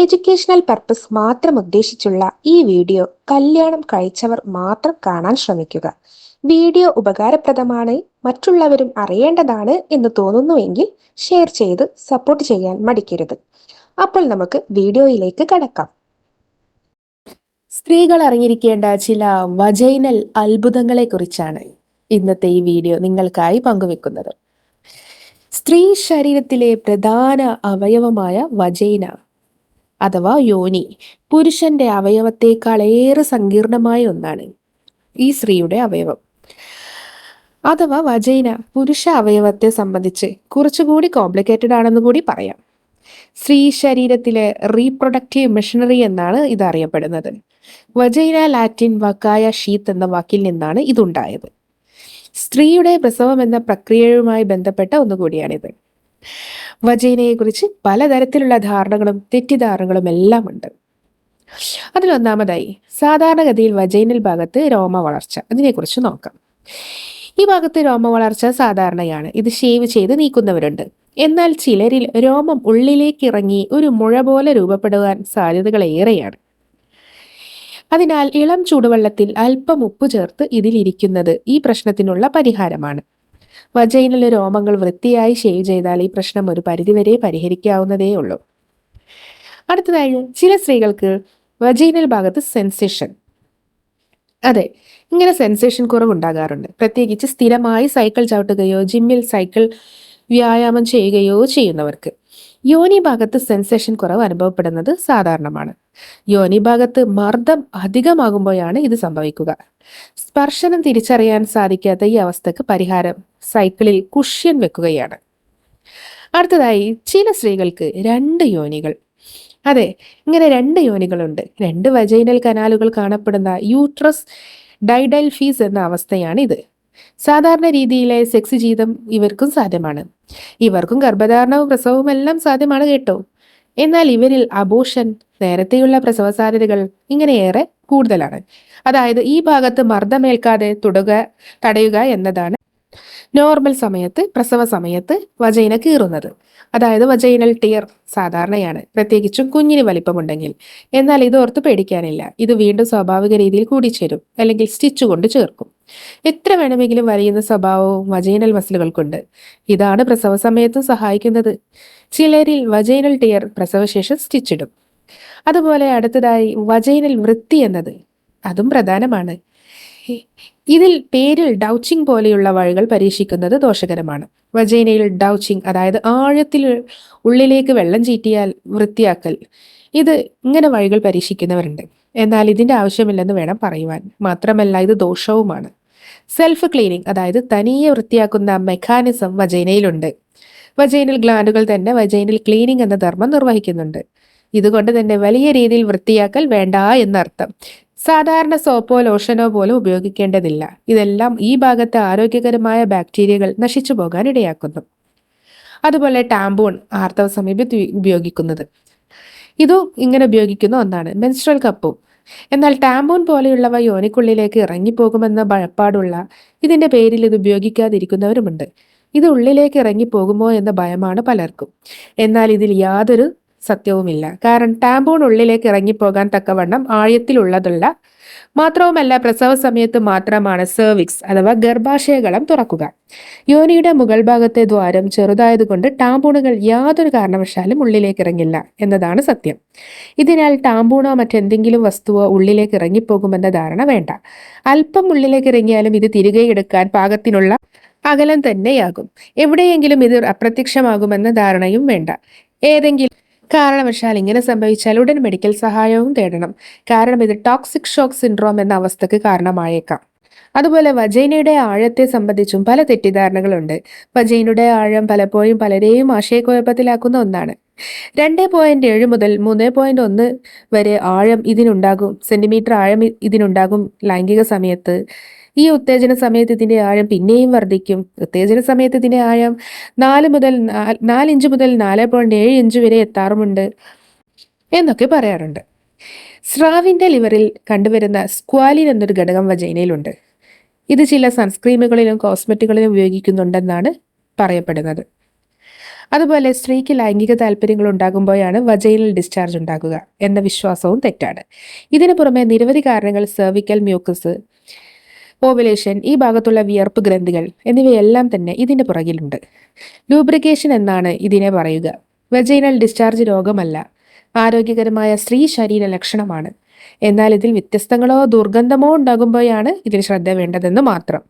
Educational purpose മാത്രം ഉദ്ദേശിച്ചുള്ള ഈ video കല്യാണം കഴിച്ചവർ മാത്രം കാണാൻ ശ്രമിക്കുക. വീഡിയോ ഉപകാരപ്രദമാണ് മറ്റുള്ളവരും അറിയേണ്ടതാണ് എന്ന് തോന്നുന്നുവെങ്കിൽ ഷെയർ ചെയ്ത് സപ്പോർട്ട് ചെയ്യാൻ മടിക്കരുത്. അപ്പോൾ നമുക്ക് വീഡിയോയിലേക്ക് കടക്കാം. സ്ത്രീകൾ അറിഞ്ഞിരിക്കേണ്ട ചില വജൈനൽ അത്ഭുതങ്ങളെ കുറിച്ചാണ് ഇന്നത്തെ ഈ വീഡിയോ നിങ്ങൾക്കായി പങ്കുവെക്കുന്നത്. സ്ത്രീ ശരീരത്തിലെ പ്രധാന അവയവമായ വജൈന അഥവാ യോനി പുരുഷന്റെ അവയവത്തേക്കാൾ ഏറെ സങ്കീർണമായ ഒന്നാണ് ഈ സ്ത്രീയുടെ അവയവം. അഥവാ വജൈന പുരുഷ അവയവത്തെ സംബന്ധിച്ച് കുറച്ചുകൂടി കോംപ്ലിക്കേറ്റഡ് ആണെന്ന് കൂടി പറയാം. സ്ത്രീ ശരീരത്തിലെ റീപ്രൊഡക്റ്റീവ് മെഷീനറി എന്നാണ് ഇത് അറിയപ്പെടുന്നത്. വജൈന ലാറ്റിൻ വക്കായ ഷീത്ത് എന്ന വാക്കിൽ നിന്നാണ് ഇതുണ്ടായത്. സ്ത്രീയുടെ പ്രസവം എന്ന പ്രക്രിയയുമായി ബന്ധപ്പെട്ട ഒന്നുകൂടിയാണിത്. വജൈനയെക്കുറിച്ച് പലതരത്തിലുള്ള ധാരണകളും തെറ്റിദ്ധാരണകളും എല്ലാം ഉണ്ട് അതിലൊന്നാമതായി സാധാരണഗതിയിൽ വജൈനൽ ഭാഗത്ത് രോമ വളർച്ച. അതിനെക്കുറിച്ച് നോക്കാം. ഈ ഭാഗത്ത് രോമ വളർച്ച സാധാരണയാണ്. ഇത് ഷേവ് ചെയ്ത് നീക്കുന്നവരുണ്ട്. എന്നാൽ ചിലരിൽ രോമം ഉള്ളിലേക്ക് ഇറങ്ങി ഒരു മുഴ പോലെ രൂപപ്പെടുവാൻ സാധ്യതകൾ ഏറെയാണ്. അതിനാൽ ഇളം ചൂടുവെള്ളത്തിൽ അല്പം ഉപ്പ് ചേർത്ത് ഇതിലിരിക്കുന്നത് ഈ പ്രശ്നത്തിനുള്ള പരിഹാരമാണ്. വജൈനിലെ രോമങ്ങൾ വൃത്തിയായി ഷേവ് ചെയ്താൽ ഈ പ്രശ്നം ഒരു പരിധിവരെ പരിഹരിക്കാവുന്നതേ ഉള്ളൂ. അടുത്തതായി ചില സ്ത്രീകൾക്ക് വജൈനൽ ഭാഗത്ത് സെൻസേഷൻ അതെ ഇങ്ങനെ സെൻസേഷൻ കുറവുണ്ടാകാറുണ്ട്. പ്രത്യേകിച്ച് സ്ഥിരമായി സൈക്കിൾ ചവിട്ടുകയോ ജിമ്മിൽ സൈക്കിൾ വ്യായാമം ചെയ്യുകയോ ചെയ്യുന്നവർക്ക്. യോനി ഭാഗത്ത് സെൻസേഷൻ കുറവ് അനുഭവപ്പെടുന്നത് സാധാരണമാണ്. യോനി ഭാഗത്ത് മർദ്ദം അധികമാകുമ്പോഴാണ് ഇത് സംഭവിക്കുക. സ്പർശനം തിരിച്ചറിയാൻ സാധിക്കാത്ത ഈ അവസ്ഥക്ക് പരിഹാരം സൈക്കിളിൽ കുഷ്യൻ വെക്കുകയാണ്. അടുത്തതായി ചില സ്ത്രീകൾക്ക് രണ്ട് യോനികൾ. അതെ ഇങ്ങനെ രണ്ട് യോനികളുണ്ട്. രണ്ട് വജൈനൽ കനാലുകൾ കാണപ്പെടുന്ന യൂട്രസ് ഡൈഡൽഫീസ് എന്ന അവസ്ഥയാണ് ഇത് സാധാരണ രീതിയിലെ സെക്സ് ജീവിതം ഇവർക്കും സാധ്യമാണ്. ഇവർക്കും ഗർഭധാരണവും പ്രസവവും എല്ലാം സാധ്യമാണ് കേട്ടോ. എന്നാൽ ഇവരിൽ അബോഷൻ നേരത്തെയുള്ള പ്രസവ സാധ്യതകൾ ഇങ്ങനെയേറെ കൂടുതലാണ്. അതായത് ഈ ഭാഗത്ത് മർദ്ദമേൽക്കാതെ തുടക തടയുക എന്നതാണ് നോർമൽ സമയത്ത് പ്രസവ സമയത്ത് വജൈന കീറുന്നത്. അതായത് വജൈനൽ ടിയർ സാധാരണയാണ്. പ്രത്യേകിച്ചും കുഞ്ഞിന് വലിപ്പമുണ്ടെങ്കിൽ. എന്നാൽ ഇത് ഓർത്ത് പേടിക്കാനില്ല. ഇത് വീണ്ടും സ്വാഭാവിക രീതിയിൽ കൂടിച്ചേരും. അല്ലെങ്കിൽ സ്റ്റിച്ച് കൊണ്ട് ചേർക്കും. എത്ര വേണമെങ്കിലും വലിയുന്ന സ്വഭാവവും വജൈനൽ മസിലുകൾക്കുണ്ട്. ഇതാണ് പ്രസവ സമയത്തും സഹായിക്കുന്നത്. ചിലരിൽ വജൈനൽ ടിയർ പ്രസവശേഷം സ്റ്റിച്ചിടും. അതുപോലെ അടുത്തതായി വജൈനൽ വൃത്തി എന്നത്. അതും പ്രധാനമാണ്. ഇതിൽ പേരിൽ ഡൗച്ചിങ് പോലെയുള്ള വഴികൾ പരീക്ഷിക്കുന്നത് ദോഷകരമാണ്. വജൈനയിൽ ഡൗച്ചിങ് അതായത് ആഴത്തിൽ ഉള്ളിലേക്ക് വെള്ളം ചീറ്റിയാൽ വൃത്തിയാക്കൽ ഇത് ഇങ്ങനെ വഴികൾ പരീക്ഷിക്കുന്നവരുണ്ട്. എന്നാൽ ഇതിന്റെ ആവശ്യമില്ലെന്ന് വേണം പറയുവാൻ. മാത്രമല്ല ഇത് ദോഷവുമാണ്. സെൽഫ് ക്ലീനിങ് അതായത് തനിയെ വൃത്തിയാക്കുന്ന മെക്കാനിസം വജൈനയിലുണ്ട്. വജൈനൽ ഗ്ലാൻഡുകൾ തന്നെ വജൈനൽ ക്ലീനിങ് എന്ന ധർമ്മം നിർവഹിക്കുന്നുണ്ട്. ഇതുകൊണ്ട് തന്നെ വലിയ രീതിയിൽ വൃത്തിയാക്കൽ വേണ്ട എന്നർത്ഥം. സാധാരണ സോപ്പോ ലോഷനോ പോലും ഉപയോഗിക്കേണ്ടതില്ല. ഇതെല്ലാം ഈ ഭാഗത്തെ ആരോഗ്യകരമായ ബാക്ടീരിയകൾ നശിച്ചു പോകാൻ ഇടയാക്കുന്നു. അതുപോലെ ടാമ്പൂൺ ആർത്തവ സമീപത്ത് ഉപയോഗിക്കുന്നത്. ഇതും ഇങ്ങനെ ഉപയോഗിക്കുന്ന ഒന്നാണ് മെൻസ്ട്രൽ കപ്പും. എന്നാൽ ടാമ്പൂൺ പോലെയുള്ളവ യോനിക്കുള്ളിലേക്ക് ഇറങ്ങിപ്പോകുമെന്ന ഭയപ്പാടുള്ള ഇതിന്റെ പേരിൽ ഇത് ഉപയോഗിക്കാതിരിക്കുന്നവരുമുണ്ട്. ഇത് ഉള്ളിലേക്ക് ഇറങ്ങിപ്പോകുമോ എന്ന ഭയമാണ് പലർക്കും. എന്നാൽ ഇതിൽ യാതൊരു സത്യവുമില്ല. കാരണം ടാമ്പൂൺ ഉള്ളിലേക്ക് ഇറങ്ങിപ്പോകാൻ തക്കവണ്ണം ആഴത്തിലുള്ളതല്ല മാത്രവുമല്ല പ്രസവ സമയത്ത് മാത്രമാണ് സെർവിക്സ് അഥവാ ഗർഭാശയകളം തുറക്കുക. യോനിയുടെ മുകൾ ഭാഗത്തെ ദ്വാരം ചെറുതായതുകൊണ്ട് ടാമ്പൂണുകൾ യാതൊരു കാരണവശാലും ഉള്ളിലേക്ക് ഇറങ്ങില്ല എന്നതാണ് സത്യം. ഇതിനാൽ ടാമ്പൂണോ മറ്റെന്തെങ്കിലും വസ്തുവോ ഉള്ളിലേക്ക് ഇറങ്ങിപ്പോകുമെന്ന ധാരണ വേണ്ട. അല്പം ഉള്ളിലേക്ക് ഇറങ്ങിയാലും ഇത് തിരികെ എടുക്കാൻ പാകത്തിനുള്ള അകലം തന്നെയാകും. എവിടെയെങ്കിലും ഇത് അപ്രത്യക്ഷമാകുമെന്ന ധാരണയും വേണ്ട. ഏതെങ്കിലും കാരണവശാൽ ഇങ്ങനെ സംഭവിച്ചാൽ ഉടൻ മെഡിക്കൽ സഹായവും തേടണം. കാരണം ഇത് ടോക്സിക് ഷോക്ക് സിൻഡ്രോം എന്ന അവസ്ഥക്ക് കാരണമായേക്കാം. അതുപോലെ വജൈനയുടെ ആഴത്തെ സംബന്ധിച്ചും പല തെറ്റിദ്ധാരണകളുണ്ട്. വജൈനയുടെ ആഴം പലപ്പോഴും പലരെയും ആശയക്കുഴപ്പത്തിലാക്കുന്ന ഒന്നാണ്. രണ്ട് പോയിന്റ് ഏഴ് മുതൽ മൂന്ന് പോയിന്റ് ഒന്ന് വരെ ആഴം ഇതിനുണ്ടാകും. സെന്റിമീറ്റർ ആഴം ഇതിനുണ്ടാകും ലൈംഗിക സമയത്ത്. ഈ ഉത്തേജന സമയത്ത് ഇതിന്റെ ആഴം പിന്നെയും വർദ്ധിക്കും. ഉത്തേജന സമയത്ത് ഇതിന്റെ ആഴം നാല് മുതൽ നാല് ഇഞ്ച് മുതൽ നാല് പോയിന്റ് ഏഴ് ഇഞ്ച് വരെ എത്താറുമുണ്ട് എന്നൊക്കെ പറയാറുണ്ട്. സ്രാവിന്റെ ലിവറിൽ കണ്ടുവരുന്ന സ്ക്വാലിൻ എന്നൊരു ഘടകം വജൈനയിലുണ്ട്. ഇത് ചില സൺസ്ക്രീമുകളിലും കോസ്മെറ്റുകളിലും ഉപയോഗിക്കുന്നുണ്ടെന്നാണ് പറയപ്പെടുന്നത്. അതുപോലെ സ്ത്രീക്ക് ലൈംഗിക താല്പര്യങ്ങൾ ഉണ്ടാകുമ്പോഴാണ് വജൈനൽ ഡിസ്ചാർജ് ഉണ്ടാകുക എന്ന വിശ്വാസവും തെറ്റാണ്. ഇതിനു പുറമെ നിരവധി കാരണങ്ങൾ സെർവിക്കൽ മ്യൂക്കസ് ഓവുലേഷൻ ഈ ഭാഗത്തുള്ള വിയർപ്പ് ഗ്രന്ഥികൾ എന്നിവയെല്ലാം തന്നെ ഇതിന്റെ പുറകിലുണ്ട്. ലൂബ്രിക്കേഷൻ എന്നാണ് ഇതിനെ പറയുക. വെജൈനൽ ഡിസ്ചാർജ് രോഗമല്ല ആരോഗ്യകരമായ സ്ത്രീ ശരീര ലക്ഷണമാണ്. എന്നാൽ ഇതിൽ വ്യത്യസ്തങ്ങളോ ദുർഗന്ധമോ ഉണ്ടാകുമ്പോഴാണ് ഇതിൽ ശ്രദ്ധ വേണ്ടതെന്ന് മാത്രം.